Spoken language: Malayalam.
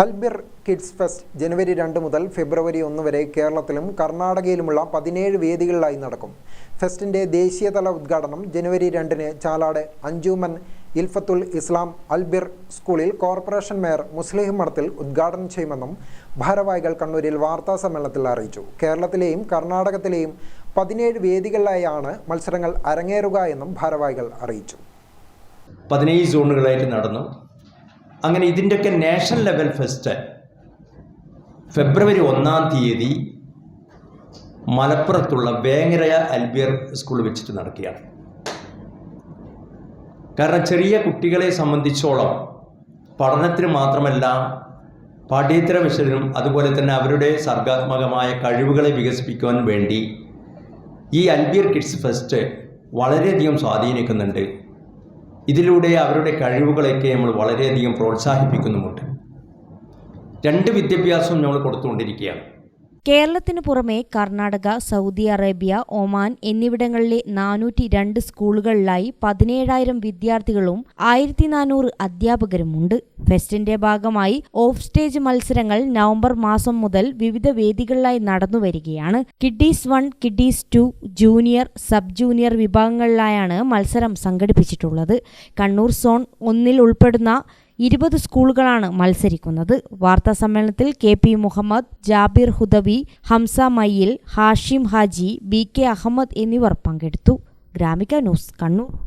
അൽബിർ കിഡ്സ് ഫെസ്റ്റ് ജനുവരി രണ്ട് മുതൽ ഫെബ്രുവരി ഒന്ന് വരെ കേരളത്തിലും കർണാടകയിലുമുള്ള പതിനേഴ് വേദികളിലായി നടക്കും. ഫെസ്റ്റിന്റെ ദേശീയതല ഉദ്ഘാടനം ജനുവരി രണ്ടിന് ചാലാട് അഞ്ചുമൻ ഇൽഫത്തുൽ ഇസ്ലാം അൽബിർ സ്കൂളിൽ കോർപ്പറേഷൻ മേയർ മുസ്ലിം മഠത്തിൽ ഉദ്ഘാടനം ചെയ്യുമെന്നും ഭാരവാഹികൾ കണ്ണൂരിൽ വാർത്താ സമ്മേളനത്തിൽ അറിയിച്ചു. കേരളത്തിലെയും കർണാടകത്തിലെയും പതിനേഴ് വേദികളിലായാണ് മത്സരങ്ങൾ അരങ്ങേറുക എന്നും ഭാരവാഹികൾ അറിയിച്ചു. പതിനേഴ് സോണുകളായിട്ട് നടന്നു. അങ്ങനെ ഇതിന്റെയൊക്കെ നാഷണൽ ലെവൽ ഫെസ്റ്റ് ഫെബ്രുവരി ഒന്നാം തീയതി മലപ്പുറത്തുള്ള വേങ്ങരയ അൽബിയർ സ്കൂൾ വെച്ചിട്ട് നടക്കുകയാണ്. കാരണം ചെറിയ കുട്ടികളെ സംബന്ധിച്ചോളം പഠനത്തിന് മാത്രമല്ല പാഠ്യേതര വിഷയത്തിനും അതുപോലെ തന്നെ അവരുടെ സർഗാത്മകമായ കഴിവുകളെ വികസിപ്പിക്കുവാൻ വേണ്ടി ഈ അൽബിയർ കിഡ്സ് ഫെസ്റ്റ് വളരെയധികം സ്വാധീനിക്കുന്നുണ്ട്. ഇതിലൂടെ അവരുടെ കഴിവുകളൊക്കെ നമ്മൾ വളരെയധികം പ്രോത്സാഹിപ്പിക്കുന്നുമുണ്ട്. രണ്ട് വിദ്യാഭ്യാസവും നമ്മൾ കൊടുത്തുകൊണ്ടിരിക്കുകയാണ്. കേരളത്തിനു പുറമെ കർണാടക സൗദി അറേബ്യ ഒമാൻ എന്നിവിടങ്ങളിലെ നാനൂറ്റി രണ്ട് സ്കൂളുകളിലായി പതിനേഴായിരം വിദ്യാർത്ഥികളും ആയിരത്തി നാനൂറ് അധ്യാപകരുമുണ്ട് ഫെസ്റ്റിന്റെ ഭാഗമായി ഓഫ് സ്റ്റേജ് മത്സരങ്ങൾ നവംബർ മാസം മുതൽ വിവിധ വേദികളിലായി നടന്നുവരികയാണ് kiddies one kiddies two junior sub junior വിഭാഗങ്ങളിലായാണ് മത്സരം സംഘടിപ്പിച്ചിട്ടുള്ളത്. കണ്ണൂർ സോൺ ഒന്നിൽ ഉൾപ്പെടുന്ന ഇരുപത് സ്കൂളുകളാണ് മത്സരിക്കുന്നത്. വാർത്താ സമ്മേളനത്തിൽ K P Muhammad Jabir Hudawi Hamza Mayyil Hashim Haji B K Ahmed എന്നിവർ പങ്കെടുത്തു. ഗ്രാമിക ന്യൂസ് കണ്ണൂർ.